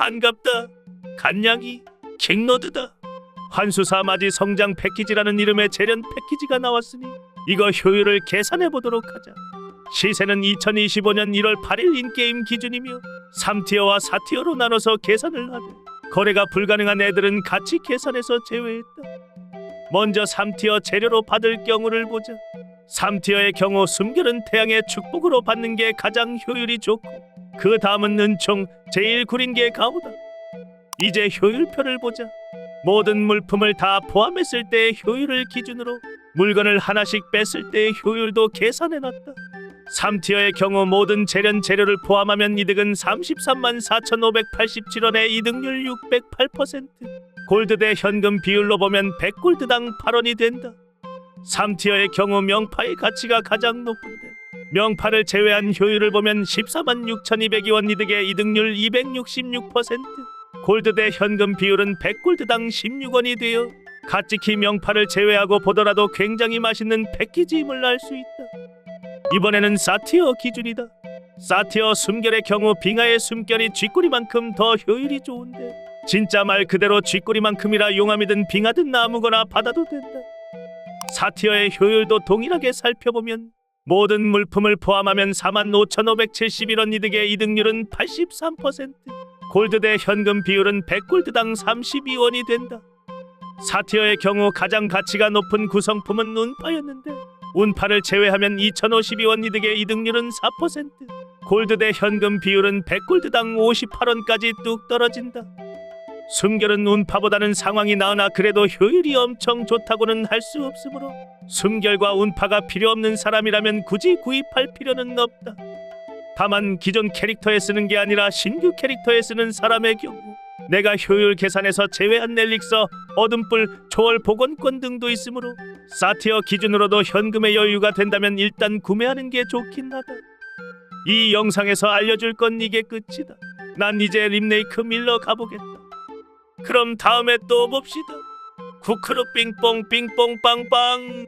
반갑다. 간냥이 킹로드다. 환수사 맞이 성장 패키지라는 이름의 재련 패키지가 나왔으니 이거 효율을 계산해 보도록 하자. 시세는 2025년 1월 8일 인게임 기준이며 3티어와 4티어로 나눠서 계산을 하되 거래가 불가능한 애들은 같이 계산해서 제외했다. 먼저 3티어 재료로 받을 경우를 보자. 3티어의 경우 숨결은 태양의 축복으로 받는 게 가장 효율이 좋고 그 다음은 은총 제일 구린 게 가오다. 이제 효율표를 보자. 모든 물품을 다 포함했을 때의 효율을 기준으로 물건을 하나씩 뺐을 때의 효율도 계산해놨다. 3티어의 경우 모든 재련 재료를 포함하면 이득은 33만 4,587원에 이득률 608%. 골드 대 현금 비율로 보면 100골드당 8원이 된다. 3티어의 경우 명파의 가치가 가장 높은데 명파를 제외한 효율을 보면 14만 6,202원 이득의 이득률 266%. 골드 대 현금 비율은 100골드당 16원이 되어 가치키 명파를 제외하고 보더라도 굉장히 맛있는 패키지임을 알 수 있다. 이번에는 사티어 기준이다. 사티어 숨결의 경우 빙하의 숨결이 쥐꼬리만큼 더 효율이 좋은데 진짜 말 그대로 쥐꼬리만큼이라 용암이든 빙하든 아무거나 받아도 된다. 사티어의 효율도 동일하게 살펴보면 모든 물품을 포함하면 45,571원 이득의 이득률은 83%, 골드 대 현금 비율은 100골드당 32원이 된다. 사티어의 경우 가장 가치가 높은 구성품은 운파였는데 운파를 제외하면 2,052원 이득의 이득률은 4%, 골드 대 현금 비율은 100골드당 58원까지 뚝 떨어진다. 숨결은 운파보다는 상황이 나으나 그래도 효율이 엄청 좋다고는 할 수 없으므로 숨결과 운파가 필요 없는 사람이라면 굳이 구입할 필요는 없다. 다만 기존 캐릭터에 쓰는 게 아니라 신규 캐릭터에 쓰는 사람의 경우 내가 효율 계산해서 제외한 넬릭서, 어둠불, 초월 복원권 등도 있으므로 사티어 기준으로도 현금의 여유가 된다면 일단 구매하는 게 좋긴 하다. 이 영상에서 알려줄 건 이게 끝이다. 난 이제 림네이크 밀러 가보겠다. 그럼 다음에 또 봅시다. 쿠크루 빙뽕 빙뽕 빵빵